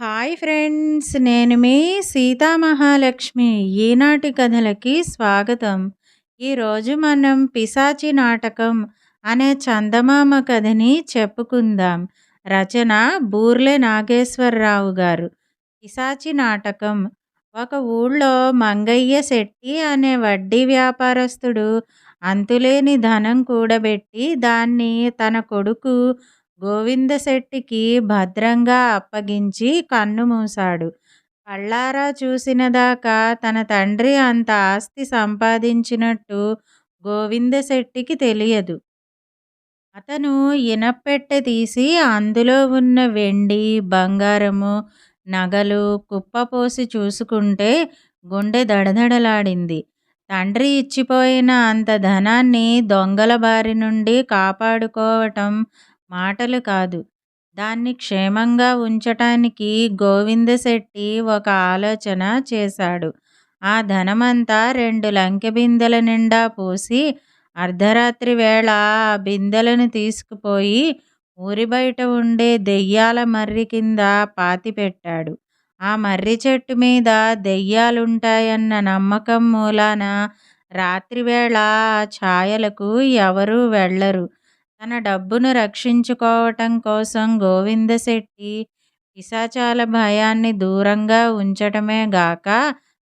Hi friends నేను మీ సీతామహాలక్ష్మి. ఈనాటి కథలకి స్వాగతం. ఈరోజు మనం పిశాచి నాటకం అనే చందమామ కథని చెప్పుకుందాం. రచన బూర్లే నాగేశ్వరరావు గారు. పిశాచి నాటకం. ఒక ఊళ్ళో మంగయ్య శెట్టి అనే వడ్డీ వ్యాపారస్తుడు అంతులేని ధనం కూడబెట్టి దాన్ని తన కొడుకు గోవిందశెట్టికి భద్రంగా అప్పగించి కన్నుమూశాడు. కళ్ళారా చూసినదాకా తన తండ్రి అంత ఆస్తి సంపాదించినట్టు గోవిందశెట్టికి తెలియదు. అతను ఇనప్పెట్టె తీసి అందులో ఉన్న వెండి, బంగారము, నగలు కుప్పపోసి చూసుకుంటే గుండె దడదడలాడింది. తండ్రి ఇచ్చిపోయిన అంత ధనాన్ని దొంగల బారి నుండి కాపాడుకోవటం మాటలు కాదు. దాన్ని క్షేమంగా ఉంచటానికి గోవిందశెట్టి ఒక ఆలోచన చేశాడు. ఆ ధనమంతా రెండు లంకెబిందెల నిండా పోసి అర్ధరాత్రి వేళ ఆ బిందెలను తీసుకుపోయి ఊరి బయట ఉండే దెయ్యాల మర్రి కింద పాతిపెట్టాడు. ఆ మర్రి చెట్టు మీద దెయ్యాలుంటాయన్న నమ్మకం మూలాన రాత్రివేళ ఆ ఛాయలకు ఎవరూ వెళ్ళరు. తన డబ్బును రక్షించుకోవటం కోసం గోవిందశెట్టి పిశాచాల భయాన్ని దూరంగా ఉంచటమే గాక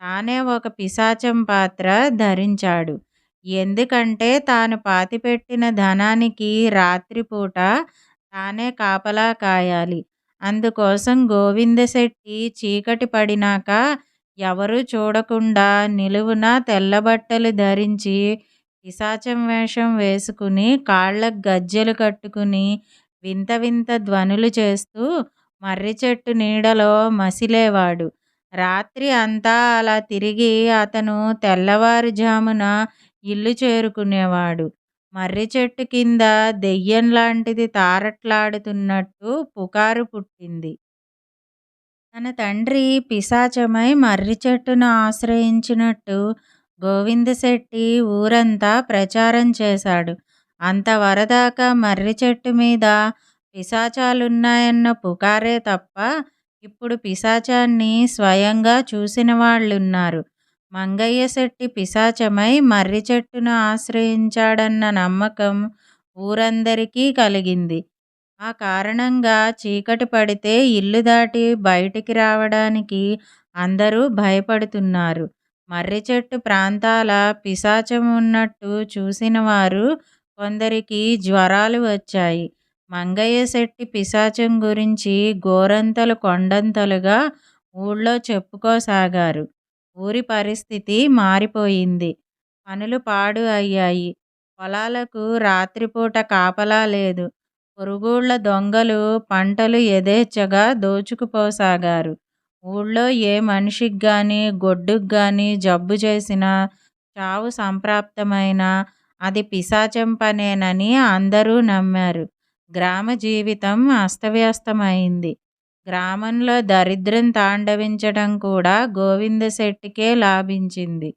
తానే ఒక పిశాచం పాత్ర ధరించాడు. ఎందుకంటే తాను పాతిపెట్టిన ధనానికి రాత్రిపూట తానే కాపలా కాయాలి. అందుకోసం గోవిందశెట్టి చీకటి పడినాక ఎవరూ చూడకుండా నిలువున తెల్లబట్టలు ధరించి పిశాచం వేషం వేసుకుని కాళ్ళకు గజ్జెలు కట్టుకుని వింత వింత ధ్వనులు చేస్తూ మర్రిచెట్టు నీడలో మసిలేవాడు. రాత్రి అంతా అలా తిరిగి అతను తెల్లవారుజామున ఇల్లు చేరుకునేవాడు. మర్రిచెట్టు కింద దెయ్యం లాంటిది తారట్లాడుతున్నట్టు పుకారు పుట్టింది. తన తండ్రి పిశాచమై మర్రిచెట్టును ఆశ్రయించినట్టు గోవిందశెట్టి ఊరంతా ప్రచారం చేశాడు. అంతవరదాకా మర్రిచెట్టు మీద పిశాచాలున్నాయన్న పుకారే తప్ప ఇప్పుడు పిశాచాన్ని స్వయంగా చూసిన వాళ్ళున్నారు మంగయ్యశెట్టి పిశాచమై మర్రిచెట్టును ఆశ్రయించాడన్న నమ్మకం ఊరందరికీ కలిగింది. ఆ కారణంగా చీకటి పడితే ఇల్లు దాటి బయటికి రావడానికి అందరూ భయపడుతున్నారు. మర్రిచెట్టు ప్రాంతాల పిశాచం ఉన్నట్టు చూసినవారు కొందరికి జ్వరాలు వచ్చాయి. మంగయ్యశెట్టి పిశాచం గురించి గోరంతలు కొండంతలుగా ఊళ్ళో చెప్పుకోసాగారు. ఊరి పరిస్థితి మారిపోయింది. పనులు పాడు అయ్యాయి. పొలాలకు రాత్రిపూట కాపలా లేదు. పొరుగుళ్ళ దొంగలు పంటలు యథేచ్ఛగా దోచుకుపోసాగారు. ఊళ్ళో ఏ మనిషికి కానీ గొడ్డుకు కానీ జబ్బు చేసినా, చావు సంప్రాప్తమైనా అది పిశాచం పనేనని అందరూ నమ్మారు. గ్రామ జీవితం అస్తవ్యస్తమైంది. గ్రామంలో దరిద్రం తాండవించటం కూడా గోవిందశెట్టికే లాభించింది.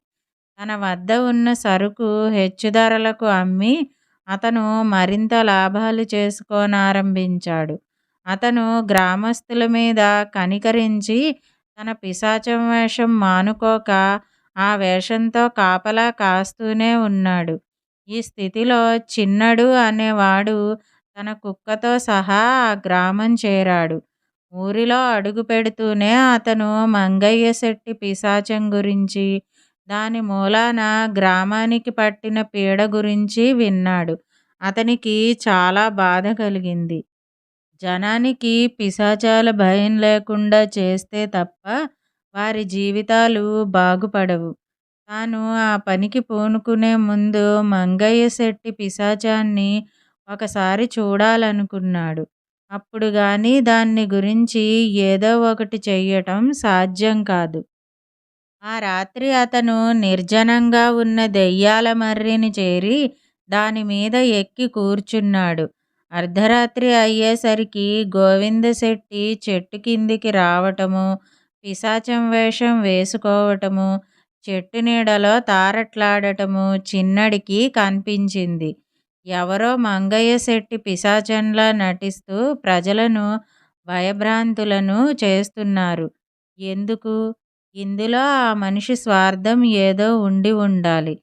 తన వద్ద ఉన్న సరుకు హెచ్చుధరలకు అమ్మి అతను మరింత లాభాలు చేసుకోనారంభించాడు. అతను గ్రామస్తుల మీద కనికరించి తన పిశాచం వేషం మానుకోక ఆ వేషంతో కాపలా కాస్తూనే ఉన్నాడు. ఈ స్థితిలో చిన్నడు అనేవాడు తన కుక్కతో సహా ఆ గ్రామం చేరాడు. ఊరిలో అడుగుపెడుతూనే అతను మంగయ్య శెట్టి పిశాచం గురించి, దాని మూలాన గ్రామానికి పట్టిన పీడ గురించి విన్నాడు. అతనికి చాలా బాధ కలిగింది. జనానికి పిశాచాల భయం లేకుండా చేస్తే తప్ప వారి జీవితాలు బాగుపడవు. తాను ఆ పనికి పూనుకునే ముందు మంగయ్య శెట్టి పిశాచాన్ని ఒకసారి చూడాలనుకున్నాడు. అప్పుడు కానీ దాన్ని గురించి ఏదో ఒకటి చెయ్యటం సాధ్యం కాదు. ఆ రాత్రి అతను నిర్జనంగా ఉన్న దెయ్యాల మర్రిని చేరి దాని మీద ఎక్కి కూర్చున్నాడు. అర్ధరాత్రి అయ్యేసరికి గోవిందశెట్టి చెట్టు కిందికి రావటము పిశాచం వేషం వేసుకోవటము చెట్టు నీడలో తారట్లాడటము చిన్నడికి కనిపించింది ఎవరో మంగయ్య శెట్టి పిశాచంలా నటిస్తూ ప్రజలను భయభ్రాంతులను చేస్తున్నారు. ఎందుకు? ఇందులో ఆ మనిషి స్వార్థం ఏదో ఉండి ఉండాలి.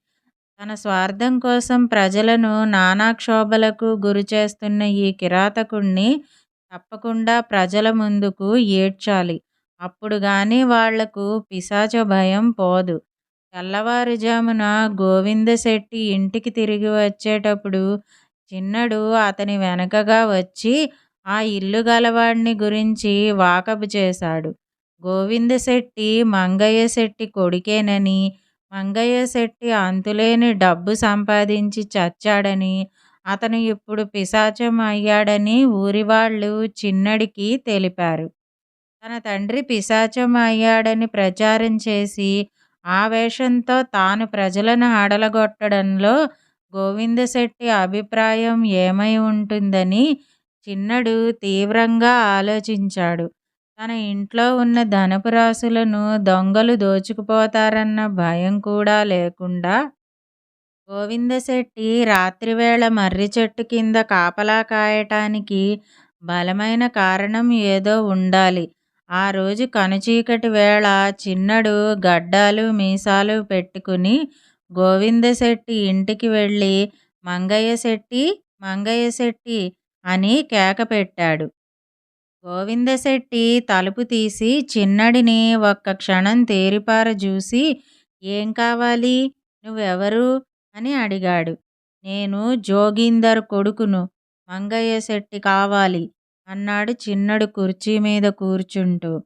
తన స్వార్థం కోసం ప్రజలను నానా క్షోభలకు గురిచేస్తున్న ఈ కిరాతకుణ్ణి తప్పకుండా ప్రజల ముందుకు ఏడ్చాలి అప్పుడు గాని వాళ్ళకు పిశాచ భయం పోదు. తెల్లవారుజామున గోవిందశెట్టి ఇంటికి తిరిగి వచ్చేటప్పుడు చిన్నడు అతని వెనకగా వచ్చి ఆ ఇల్లు గలవాడిని గురించి వాకబు చేశాడు. గోవిందశెట్టి మంగయ్యశెట్టి కొడుకేనని, మంగయ్య శెట్టి అంతులేని డబ్బు సంపాదించి చచ్చాడని, అతను ఇప్పుడు పిశాచం అయ్యాడని ఊరివాళ్ళు చిన్నడికి తెలిపారు. తన తండ్రి పిశాచం అయ్యాడని ప్రచారం చేసి ఆ వేషంతో తాను ప్రజలను హడలగొట్టడంలో గోవిందశెట్టి అభిప్రాయం ఏమై ఉంటుందని చిన్నడు తీవ్రంగా ఆలోచించాడు. తన ఇంట్లో ఉన్న ధనపు రాసులను దొంగలు దోచుకుపోతారన్న భయం కూడా లేకుండా గోవిందశెట్టి రాత్రివేళ మర్రి చెట్టు కింద కాపలా కాయటానికి బలమైన కారణం ఏదో ఉండాలి. ఆ రోజు కనుచీకటి వేళ చిన్నడు గడ్డాలు మీసాలు పెట్టుకుని గోవిందశెట్టి ఇంటికి వెళ్ళి మంగయ్యశెట్టీ! మంగయ్యశెట్టీ! అని కేక పెట్టాడు. గోవిందశెట్టి తలుపు తీసి చిన్నడిని ఒక్క క్షణం తేరిపార చూసి ఏం కావాలి? నువ్వెవరు? అని అడిగాడు. నేను జోగీందర్ కొడుకును. మంగయ్య శెట్టి కావాలి అన్నాడు చిన్నడు కుర్చీ మీద కూర్చుంటూ.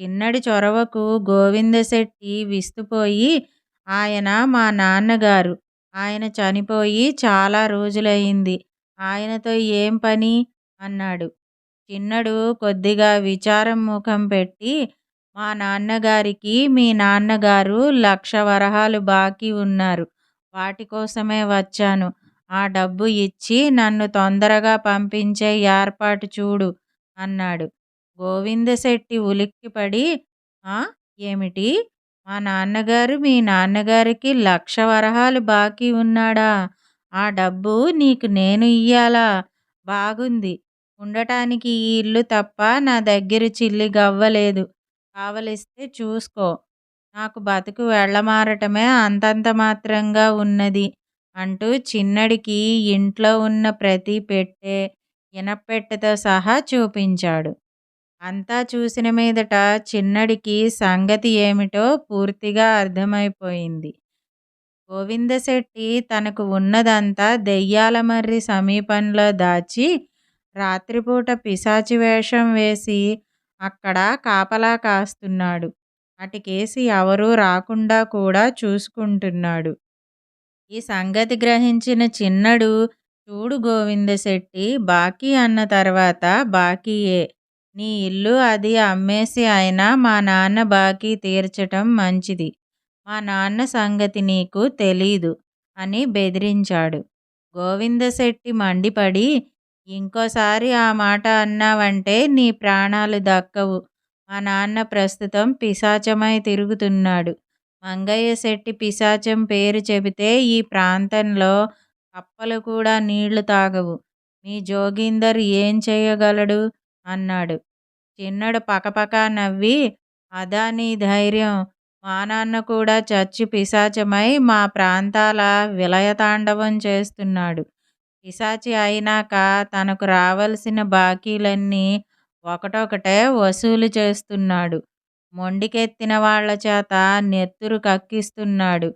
చిన్నడి చొరవకు గోవిందశెట్టి విస్తుపోయి ఆయన మా నాన్నగారు. ఆయన చనిపోయి చాలా రోజులయ్యింది ఆయనతో ఏం పని? అన్నాడు. చిన్నడు కొద్దిగా విచారం ముఖం పెట్టి మా నాన్నగారికి మీ నాన్నగారు లక్ష వరహాలు బాకీ ఉన్నారు. వాటి కోసమే వచ్చాను. ఆ డబ్బు ఇచ్చి నన్ను తొందరగా పంపించే ఏర్పాటు చూడు అన్నాడు. గోవిందశెట్టి ఉలిక్కిపడి ఆ! ఏమిటి? మా నాన్నగారు మీ నాన్నగారికి లక్ష వరహాలు బాకీ ఉన్నాడా? ఆ డబ్బు నీకు నేను ఇయ్యాలా? బాగుంది. ఉండటానికి ఈ ఇల్లు తప్ప నా దగ్గర చిల్లి గవ్వ లేదు. కావలిస్తే చూసుకో. నాకు బతుకు వెళ్ళమారటమే అంతంత మాత్రంగా ఉన్నది అంటూ చిన్నడికి ఇంట్లో ఉన్న ప్రతి పెట్టె, ఇనపెట్టెతో సహా చూపించాడు. అంతా చూసిన మీదట చిన్నడికి సంగతి ఏమిటో పూర్తిగా అర్థమైపోయింది. గోవిందశెట్టి తనకు ఉన్నదంతా దెయ్యాల మర్రి సమీపంలో దాచి రాత్రిపూట పిశాచి వేషం వేసి అక్కడ కాపలా కాస్తున్నాడు. అటుకేసి ఎవరూ రాకుండా కూడా చూసుకుంటున్నాడు. ఈ సంగతి గ్రహించిన చిన్నడు చూడు గోవిందశెట్టి బాకీ అన్న తర్వాత బాకీయే. నీ ఇల్లు అది అమ్మేసి అయినా మా నాన్న బాకీ తీర్చటం మంచిది. మా నాన్న సంగతి నీకు తెలీదు అని బెదిరించాడు. గోవిందశెట్టి మండిపడి ఇంకోసారి ఆ మాట అన్నావంటే నీ ప్రాణాలు దక్కవు. మా నాన్న ప్రస్తుతం పిశాచమై తిరుగుతున్నాడు. మంగయ్య శెట్టి పిశాచం పేరు చెబితే ఈ ప్రాంతంలో కప్పలు కూడా నీళ్ళు తాగవు. మీ జోగీందర్ ఏం చేయగలడు అన్నాడు. చిన్నడు పకపకా నవ్వి అదా నీ ధైర్యం? మా నాన్న కూడా చచ్చి పిశాచమై మా ప్రాంతాల విలయతాండవం చేస్తున్నాడు. పిశాచి అయినాక తనకు రావలసిన బాకీలన్నీ ఒకటొకటే వసూలు చేస్తున్నాడు. మొండికెత్తిన వాళ్ళ చేత నెత్తురు కక్కిస్తున్నాడు.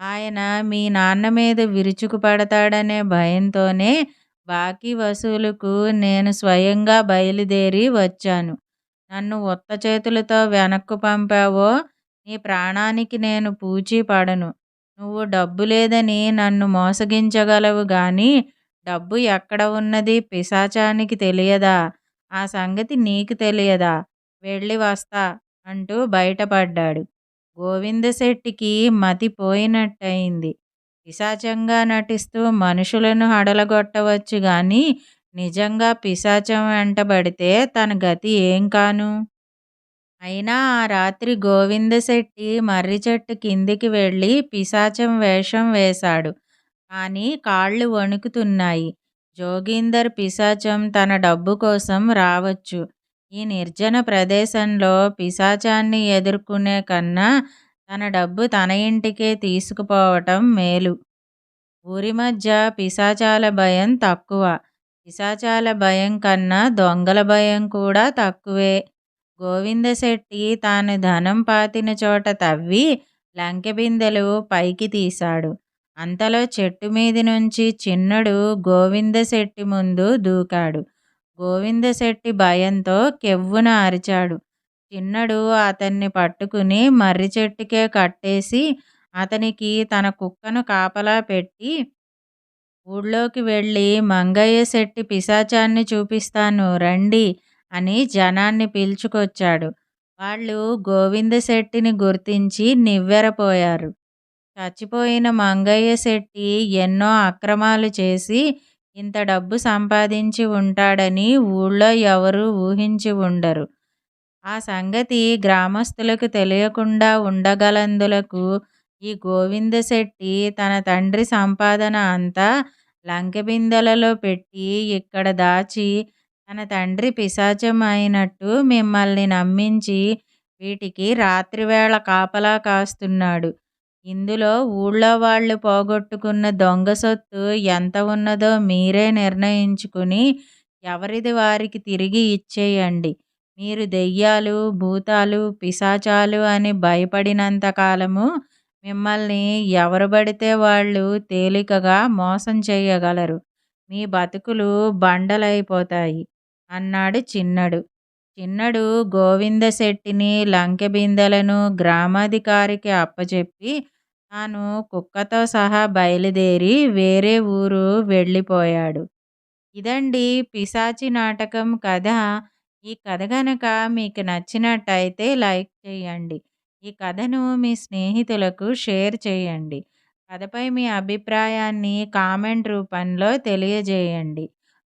ఆయన మీ నాన్న మీద విరుచుకుపడతాడనే భయంతోనే బాకీ వసూలుకు నేను స్వయంగా బయలుదేరి వచ్చాను. నన్ను ఉత్తచేతులతో వెనక్కు పంపావో నీ ప్రాణానికి నేను పూచీ పడను. నువ్వు డబ్బు లేదని నన్ను మోసగించగలవు గాని డబ్బు ఎక్కడ ఉన్నది పిశాచానికి తెలియదా? ఆ సంగతి నీకు తెలియదా? వెళ్ళి వస్తా అంటూ బయటపడ్డాడు. గోవిందశెట్టికి మతి పోయినట్టయింది. పిశాచంగా నటిస్తూ మనుషులను హడలగొట్టవచ్చు గాని నిజంగా పిశాచం వెంటబడితే తన గతి ఏం కాను? అయినా ఆ రాత్రి గోవిందశెట్టి మర్రిచెట్టు కిందికి వెళ్ళి పిశాచం వేషం వేశాడు. కానీ కాళ్ళు వణుకుతున్నాయి. జోగీందర్ పిశాచం తన డబ్బు కోసం రావచ్చు. ఈ నిర్జన ప్రదేశంలో పిశాచాన్ని ఎదుర్కొనే కన్నా తన డబ్బు తన ఇంటికే తీసుకుపోవటం మేలు. ఊరి మధ్య పిశాచాల భయం తక్కువ. పిశాచాల భయం కన్నా దొంగల భయం కూడా తక్కువే. గోవిందశెట్టి తాను ధనం పాతిన చోట తవ్వి లంకెబిందెలు పైకి తీశాడు. అంతలో చెట్టు మీది నుంచి చిన్నడు గోవిందశెట్టి ముందు దూకాడు. గోవిందశెట్టి భయంతో కెవ్వున అరిచాడు. చిన్నడు అతన్ని పట్టుకుని మర్రి చెట్టుకే కట్టేసి అతనికి తన కుక్కను కాపలా పెట్టి ఊళ్ళోకి వెళ్ళి మంగయ్య శెట్టి పిశాచాన్ని చూపిస్తాను రండి అని జనాన్ని పిలుచుకొచ్చాడు. వాళ్ళు గోవిందశెట్టిని గుర్తించి నివ్వెరపోయారు. చచ్చిపోయిన మంగయ్య శెట్టి ఎన్నో అక్రమాలు చేసి ఇంత డబ్బు సంపాదించి ఉంటాడని ఊళ్ళో ఎవరూ ఊహించి ఉండరు. ఆ సంగతి గ్రామస్తులకు తెలియకుండా ఉండగలందులకు ఈ గోవిందశెట్టి తన తండ్రి సంపాదన అంతా లంకెబిందెలలో పెట్టి ఇక్కడ దాచి తన తండ్రి పిశాచం అయినట్టు మిమ్మల్ని నమ్మించి వీటికి రాత్రివేళ కాపలా కాస్తున్నాడు. ఇందులో ఊళ్ళో వాళ్ళు పోగొట్టుకున్న దొంగ సొత్తు ఎంత ఉన్నదో మీరే నిర్ణయించుకుని ఎవరిది వారికి తిరిగి ఇచ్చేయండి. మీరు దెయ్యాలు, భూతాలు, పిశాచాలు అని భయపడినంత కాలము మిమ్మల్ని ఎవరు పడితే వాళ్ళు తేలికగా మోసం చేయగలరు మీ బతుకులు బండలైపోతాయి అన్నాడు చిన్నడు. చిన్నడు గోవిందశెట్టిని లంకెబిందెలను గ్రామాధికారికి అప్పచెప్పి తాను కుక్కతో సహా బయలుదేరి వేరే ఊరు వెళ్ళిపోయాడు. ఇదండి పిశాచి నాటకం కథ. ఈ కథ గనక మీకు నచ్చినట్టయితే లైక్ చేయండి. ఈ కథను మీ స్నేహితులకు షేర్ చేయండి. కథపై మీ అభిప్రాయాన్ని కామెంట్ రూపంలో తెలియజేయండి.